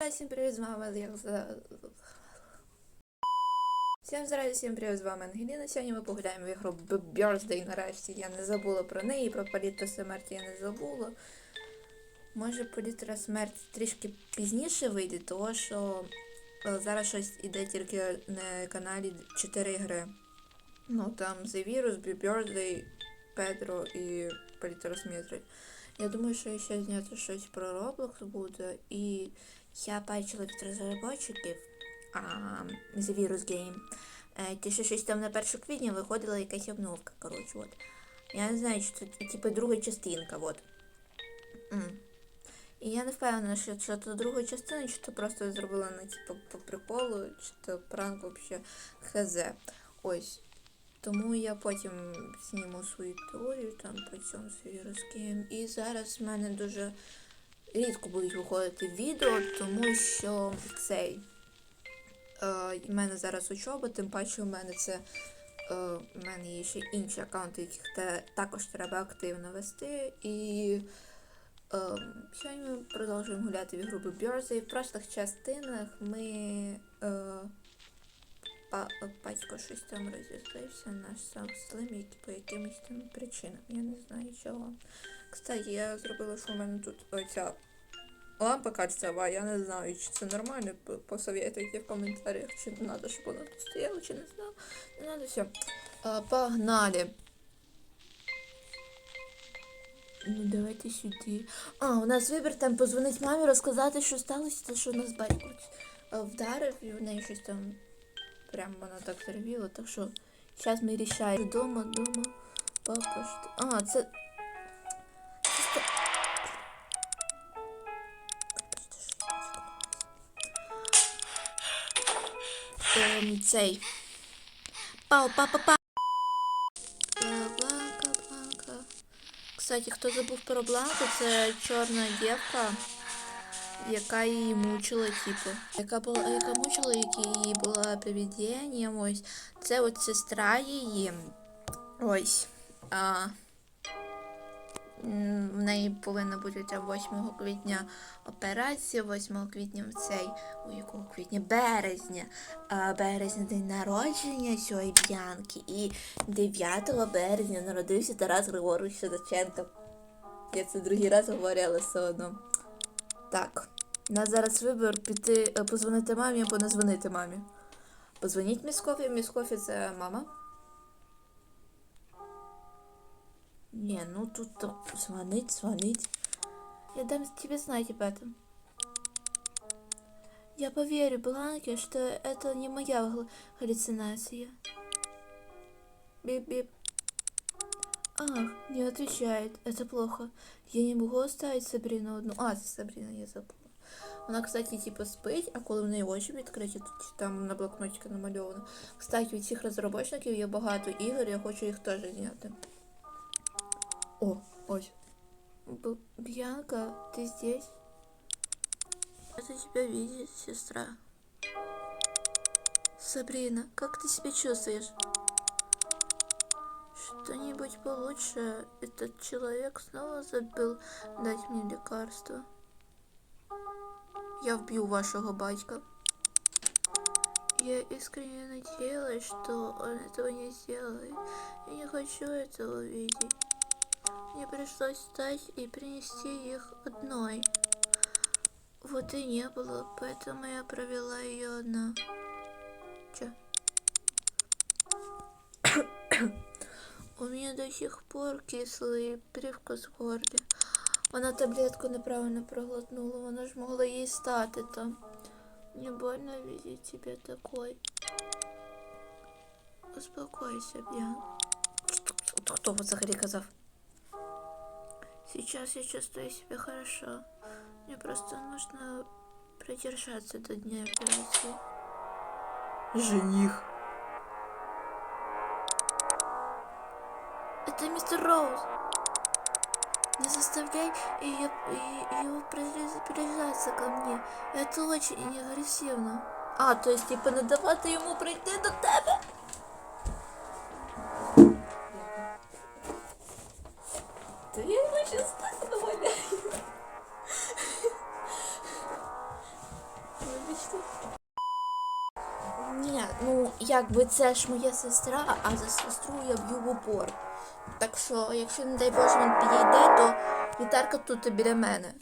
Всім привіт, з вами як. Всім здравия, всім привіт, з вами Ангеліна. Сьогодні ми погуляємо в ігру Birthday нарешті. Я не забула про неї, про палітру смерті я не забула. Може палітра смерті трішки пізніше вийде, тому що е, зараз щось іде тільки на каналі 4 ігри. Ну там The Virus, Birthday, Pedro і палітра смерті. Я думаю, що ще зняти щось про Roblox буде. І я бачила від розробників а, The Virus Game. Е, Ті, що щось там на 1 квітня виходила якась обновка, коротше, от. Я не знаю, чи це типу друга частинка, от. М. І я не впевнена, що це друга частина, чи то просто зробила на типу по приколу, чи то пранк вообще хз. Ось. Тому я потім зніму свою теорію там по цьому Virus І зараз в мене дуже рідко будуть виходити відео, тому що цей. Е, в мене зараз учоба, тим паче у мене це. Е, у мене є ще інші аккаунти, яких також треба активно вести. І е, сьогодні ми продовжуємо гуляти в ігру Birthday. В прошлих частинах ми. Е, па, батько щось там розізлився, наш сам слим, по якимось там причинам. Я не знаю чого. Кстати, я зробила, що у мене тут оця лампа кальцева, я не знаю, чи це нормально, п- посоветуйте в коментарях, чи не треба, щоб вона тут стояла, чи не знаю. Не треба, все. А, погнали. Ну, давайте сюди. А, у нас вибір там позвонить мамі, розказати, що сталося, те, що нас батько вдарив, і в неї щось там прям вона так зервіла, так що зараз ми рішаємо. Дома, дома, папа, що... А, це... це ста- Ем, цей. Пау, папа, па. Е, Бланка, Бланка. Кстати, хто забув про Бланку, це чорна дівка, Яка її мучила, типу. Яка була, яка мучила, яка її була привідінням, ось. Це от сестра її. Ось. А, в неї повинна бути там 8 квітня операція, 8 квітня в цей, у якого квітня? Березня. А, березня день народження цієї Б'янки. І 9 березня народився Тарас Григорович Шевченко. Я це другий раз говорю, але все одно. Так. У нас зараз вибір піти, е, позвонити мамі або не дзвонити мамі. Позвоніть Міскофі. Міскофі це мама. Не, ну тут то звонить, звонить. Я дам тебе знать об этом. Я поверю Бланке, что это не моя гл- галлюцинация. Бип-бип. Ах, не отвечает. Это плохо. Я не могу оставить Сабрину одну. А, це Сабрина, я забула. Вона, кстати, типу спить, а коли в неї очі відкриті, тут там на блокнотику намальовано. Кстати, у цих розробочників є багато ігор, я хочу їх теж зняти. О, ось. Б- Бьянка, ты здесь? Это тебя видит, сестра. Сабрина, как ты себя чувствуешь? Что-нибудь получше? Этот человек снова забыл дать мне лекарство. Я вбью вашего батька. Я искренне надеялась, что он этого не сделает. Я не хочу этого видеть. Мне пришлось встать и принести их одной. Вот и не было, поэтому я провела ее одна. Чё? У меня до сих пор кислый привкус в горле. Вона таблетку неправильно проглотнула, вона ж могла їй стати там. Мне больно видеть тебя такой. Успокойся, Бьян. Хто взагалі казав? Сейчас я чувствую себя хорошо. Мне просто нужно продержаться до дня операции. Жених. Это мистер Роуз. Не заставляй ее, его приближаться ко мне. Это очень агрессивно. А, то есть, типа, не йому прийти до тебе? Якби це ж моя сестра, а за сестру я б'ю в упор. Так що, якщо, не дай Боже, він підійде, то гітарка тут біля мене.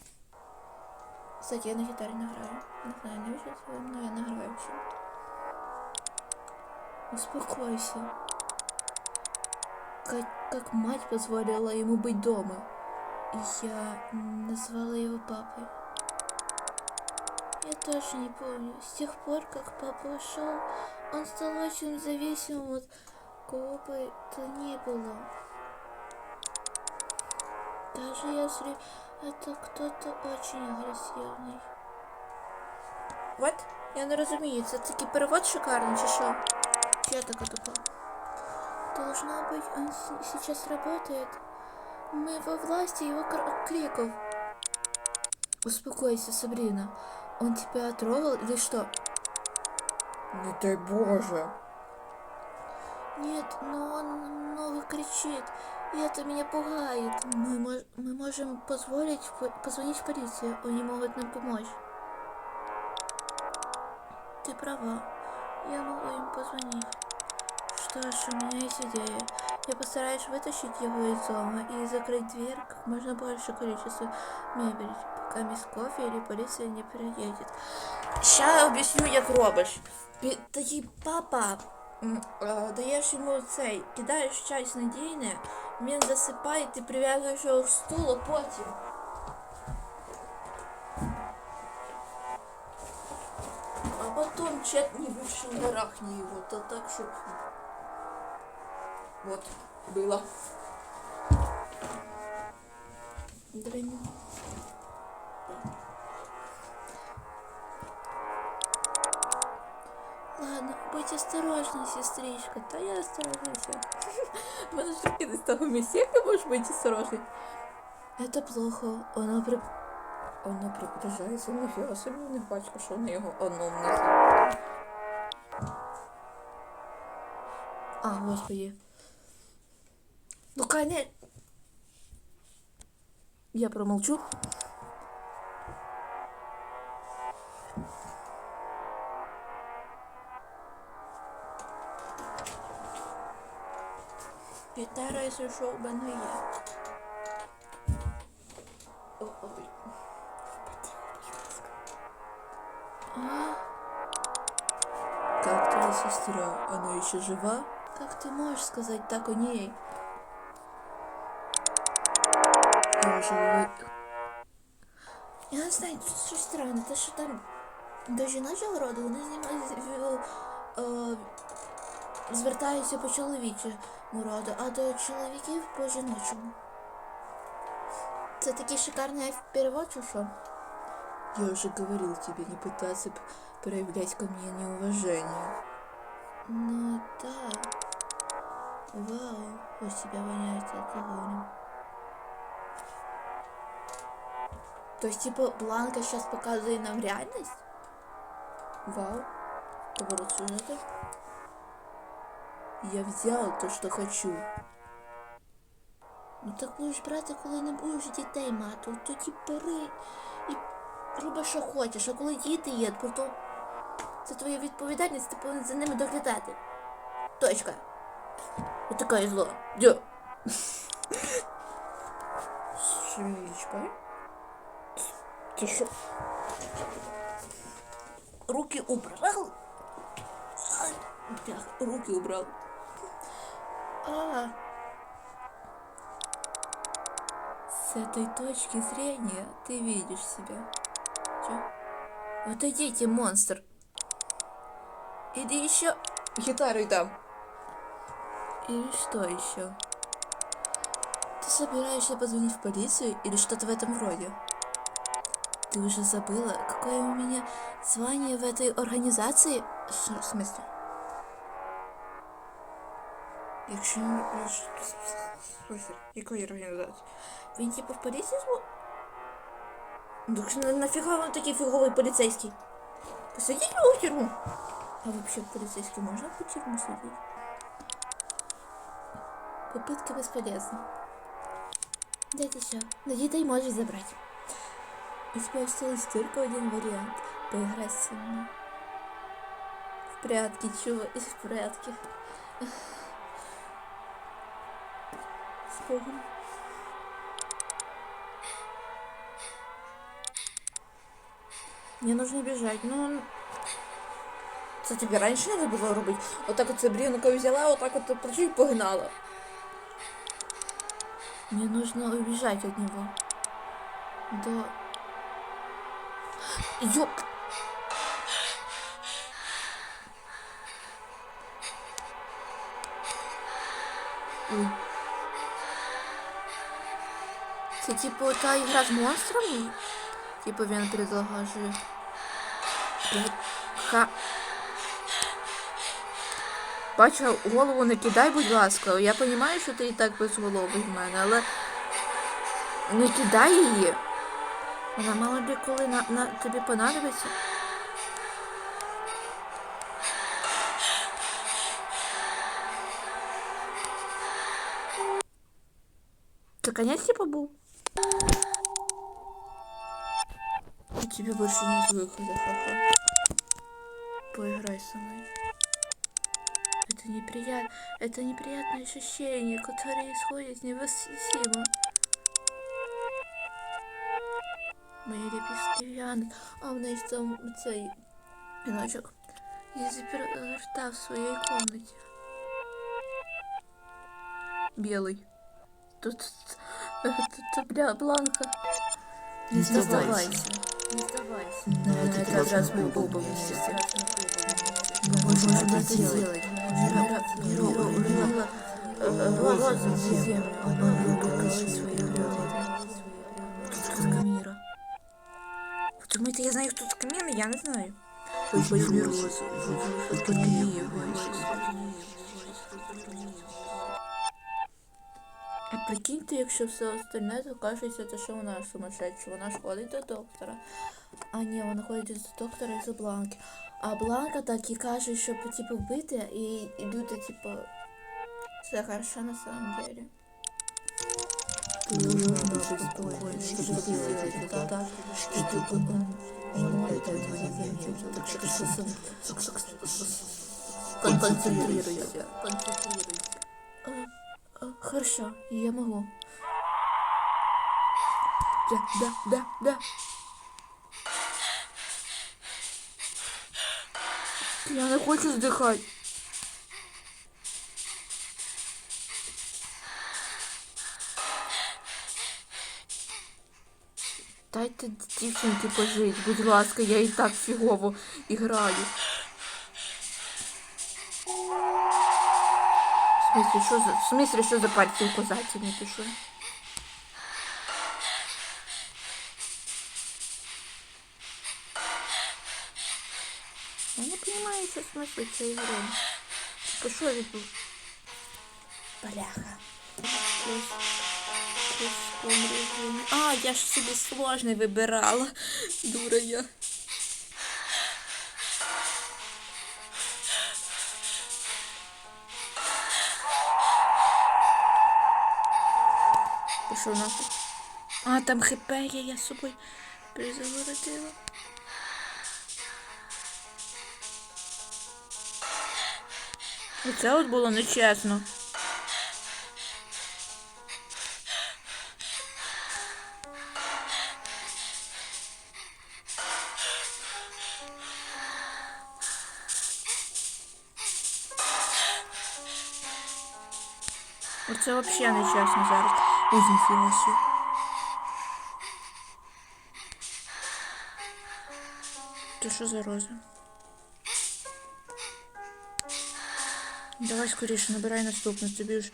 Кстати, я на гітарі не граю. Не знаю, навіщо це, але я не граю ще. Успокойся. Как, как мать позволила ему быть дома. Я назвала его папой. Тоже не помню. С тех пор, как папа ушел, он стал очень зависимым от кого бы то ни было. Даже если это кто-то очень агрессивный. Вот? Я не розумію, це такий перевод шикарний чи що? Чи я така тупа? Должно быть, он сейчас работает. Мы во власти его кр- криков. Успокойся, Сабрина. Он тебя трогал или что? Не дай боже. Нет, но он много кричит, и это меня пугает. Мы, мож- мы можем позволить по- позвонить в полицию, они могут нам помочь. Ты права, я могу им позвонить. Что ж, у меня есть идея. Я постараюсь вытащить его из дома и закрыть дверь как можно большее количество мебели, пока мисс кофе или полиция не приедет. Ща об'ясню, як робиш. Пі- Тоді папа м, е, даєш йому цей, кидаєш щось надійне, він засипає, ти прив'язуєш його к стулу, потім. А потом четни выше барахни его, то так, чтоб... Вот, было. Дрянь. Ладно, будь осторожна, сестричка. Та я осторожна вся. В мене ж руки не стало місці. Як ти можеш бути осторожний? Это плохо. Вона при... Вона приближається. Ніфіга собі не бачка, що на його одному несе. А, господи. Ну, коне... Я промолчу. Гітара, що, у мене. Как твоя сестра? Она еще жива? Как ты можешь сказать так о ней? Я уже Я знаю, тут щось странне, те, що там до жіночого роду вони знімають е, звертаються по чоловічому роду, а до чоловіків по жіночому. Це такий шикарний перевод, чи що? Я уже говорил тебе не пытаться п- проявлять ко мне неуважение. Ну да. Вау, у тебя воняет алкоголем. То есть, типа, Бланка сейчас показывает нам реальность? Вау. Поворот сюжета. Я взял то, что хочу. Ну так будеш брати, коли не будеш дітей мати. От тоді бери і роби, що хочеш. А коли діти є, то це твоя відповідальність, ти повинен за ними доглядати. Точка. Ось така і зло. Дя. Свічка. Ти що? Руки? Ай, бляха, руки убрал. А, С этой точки зрения ты видишь себя. Чё? Отойдите, монстр. Или еще... Гитару там. Или что еще? Ты собираешься позвонить в полицию или что-то в этом роде? Ты уже забыла, какое у меня звание в этой организации? Ш- В смысле? Якщо Слухай, якої організації? Він типу в поліції зво... Ну, Так нафіга вам такий фіговий поліцейський? Посадіть його в тюрму. А вообще полицейский можно в тюрьму садить? Попытка бесполезна. Дайте все. На дітей можеш забрати. У только один вариант. Поиграй со мной. В прятки, чего? В прятки. С Богом. Мне нужно бежать, ну... Це тобі раніше треба було робити. Отак оце брівника взяла, отак от прийшла і погнала. Мне нужно убежать от него. До... Ёп! Ой. Це типу та ігра з монстрами? Типу він предлагає. Ха. Бача, голову не кидай, будь ласка. Я розумію, що ти і так без голови в мене, але не кидай її. Вона мало би коли на, на тобі понадобиться. Це конец типа был? У тебя больше нет выхода, ха-ха. Поиграй со мной. Это неприятно, это неприятное ощущение, которое исходит невыносимо. Мої ліпістки в'януть, а в неї ж там цей віночок. Я заперта в своїй комнаті. Білий. Тут, тут, тут бля, бланка. Не здавайся. Не здавайся. На этот раз мы оба вместе. Мы можем это сделать. Роза в землю. Она выбрала свои Тут Каміра. Ви думаєте, я знаю, хто така Каміра? Я не знаю. Возьми розу, подними его. А прикиньте, якщо все остальне, то кажеться, то що вона сумасшедша. Вона ж ходить до доктора. А ні, вона ходить до доктора із-за бланки. А бланка так і каже, що типу вбити, і люди, типу, все хорошо на самом деле. Ты должен быть спокоен, чтобы сделать это так, чтобы он, он этого не заметил. Так что Концентрируйся. Концентрируйся. Хорошо, я могу. Да, да, да, да. Я не хочу здихати. Дайте дівчинки пожить, будь ласка, я і так фігово граю. смысле, что за... В смысле, что за партию указатель пишу? Я не понимаю еще смысл этой игры. Пишу веду. Бляха. А, я ж себе сложный выбирала. Дура я. Пішов нафиг. А, там хп є, я з собою перезагородила. Оце от було нечесно. Оце взагалі нечесно зараз. Ой, ніфіга сі. Це що за роза? Давай скоріше, набирай наступну, тобі ж.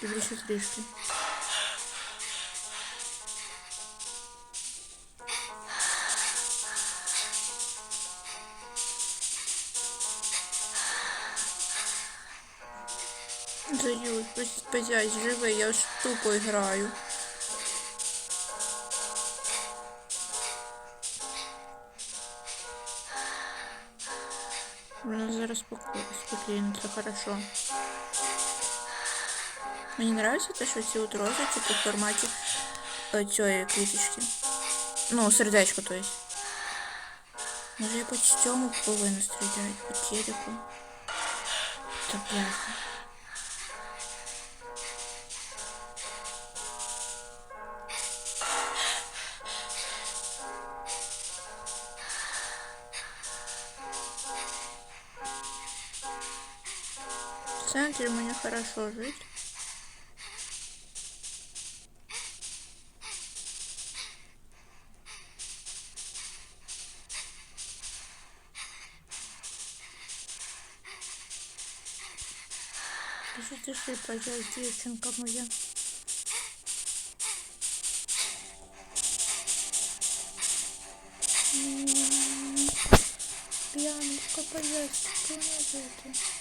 Тобі ще трішки. позять, живи, я ж тупо граю. Вона зараз споко- спокійно, це хорошо. Мені нравится те, що ці от рози, типу в форматі е, цієї квіточки. Ну, сердечко, то есть. Може я по цьому повинна стріляти, по телеку. Та бляха. Центре мне хорошо жить. Тише, тише, пожалуйста, девчонка моя. М, Пьяночка, пожалуйста, помоги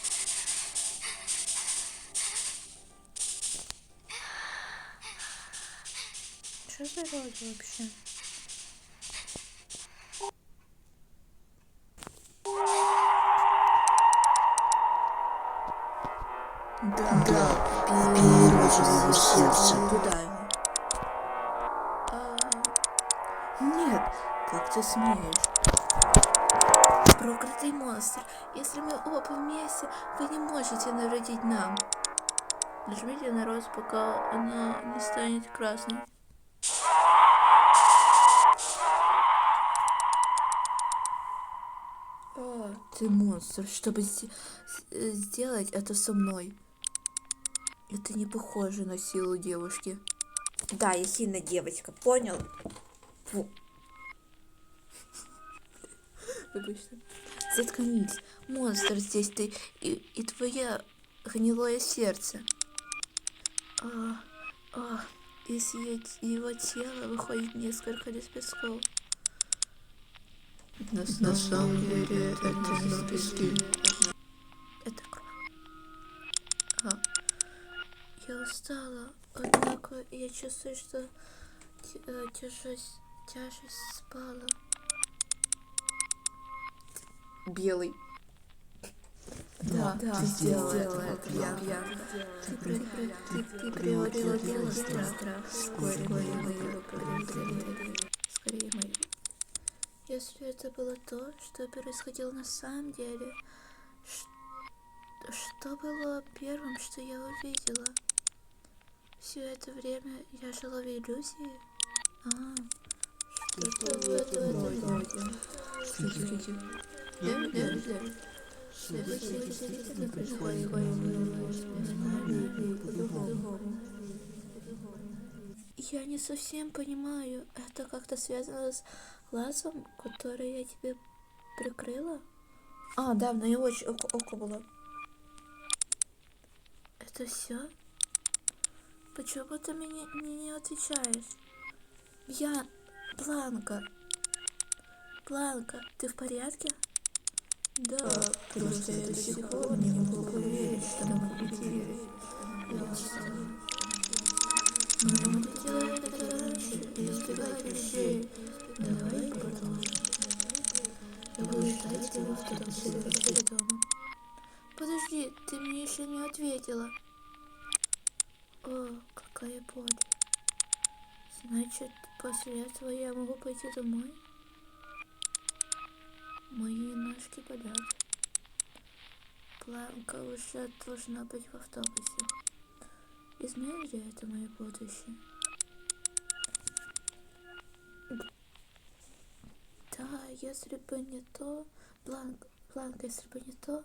Что за род вообще? Да, да, первое же моего сердца. Туда его. А, Нет, как ты смеешь? проклятый монстр, если мы оба вместе, вы не можете навредить нам. Нажмите на рост, пока она не станет красной. Ты монстр, чтобы сделать это со мной. Это не похоже на силу девушки. Да, я сильная девочка, понял? Фу. Вибачте. Заткнись. Монстр здесь ты и, и твое гнилое сердце. А, а, из его тела выходит несколько На, самом деле это не лепестки. Это кровь. А, я устала, однако я чувствую, что э, тяжесть, тяжесть спала. Белый. Да, да, ты сделала сделала это, я- я- Ты, Ты, ты, ты превратила белый страх. Скорее моего Скорее моего. Если это было то, что происходило на самом деле, что было первым, что я увидела? Все это время я жила в иллюзии? А, что-то в этом роде. Я не совсем понимаю, это как-то связано с глазом, который я тебе прикрыла? А, да, в нее око, око, око было. Это все? Почему ты мне, мне не отвечаешь? Я Бланка. Бланка, ты в порядке? Да, просто я до сих пор не могу поверить, что мы победили. Я. Но мы делали это раньше, и избегать вещей. Давай продолжим. Я буду ждать тебя в том. Подожди, ты мне еще не ответила. О, какая боль. Значит, после этого я могу пойти домой? Мои ножки болят. Планка уже должна быть в автобусе. Изменит ли это мое будущее? Если бы не то, Бланк, Бланка, если бы не то,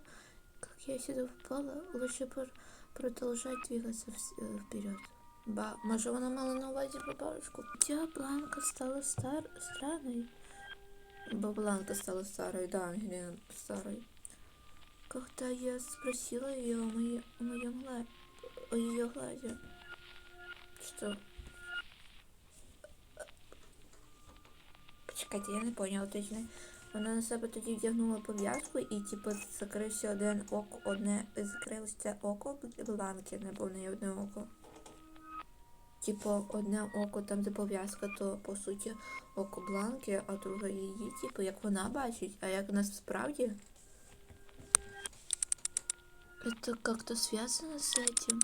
как я сюда попала, лучше бы продолжать двигаться вперед. Ба, може вона мала на увазі бабушку? Хоча Бланка стала стар... странной. Бо Бланка стала старой, да, Ангелина старой. Когда я спросила ее о, моей, о моем гла... о ее гладе, что... Почекайте, я не поняла точно. Вона на себе тоді вдягнула пов'язку і, типу, закрився один око, одне, закрилося око Бланки, не було в неї одне око. Типу, одне око там, де пов'язка, то по суті око Бланки, а друге її, типу, як вона бачить, а як насправді. Это как-то связано с этим?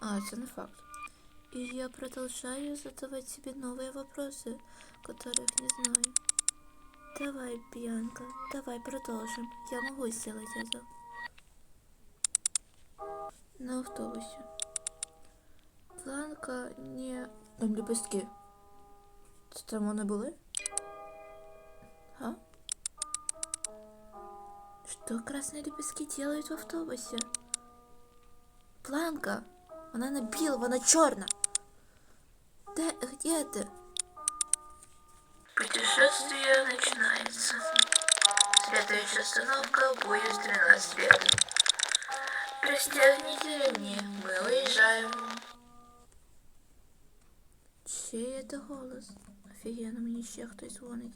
А, это не факт. И я продолжаю задавать себе новые вопросы, которых не знаю. Давай, Бьянка, давай продолжим. Я могу сделать это. На автобусе. Планка не... Там лепестки. Це там вони були? А? Что красные лепестки делают в автобусе? Планка! Она набила, она черная. Да, где ты? Путешествие начинается. Следующая остановка поезд 13 лет. Пристегните ремни, мы уезжаем. Чей это голос? Офігенно, мені ще хтось дзвонить.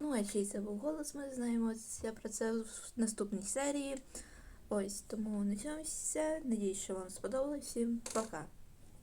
Ну, а чий це був голос, ми знаємося про це в наступній серії. Ось, тому на цьому все. Надіюсь, що вам сподобалось. Всім пока.